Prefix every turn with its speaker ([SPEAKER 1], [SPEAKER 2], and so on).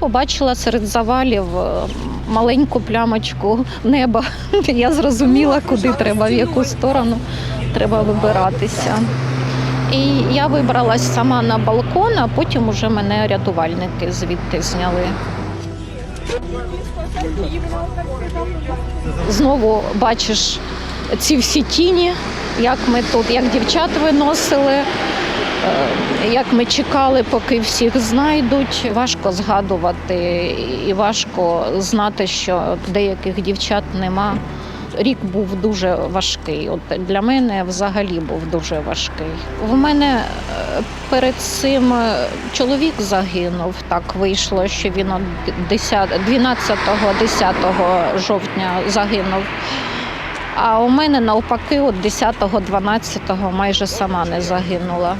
[SPEAKER 1] Побачила серед завалів е, маленьку плямочку неба. Я зрозуміла, куди треба, в яку сторону треба вибиратися. І я вибралась сама на балкон, а потім уже мене рятувальники звідти зняли. Знову бачиш ці всі тіні, як ми тут, як дівчат виносили. Е, Як ми чекали, поки всіх знайдуть, важко згадувати і важко знати, що деяких дівчат нема. Рік був дуже важкий. От для мене взагалі був дуже важкий. В мене е, перед цим е, чоловік загинув. Так вийшло, що він 12-10 жовтня загинув. А у мене навпаки, от 10-12 майже сама не загинула.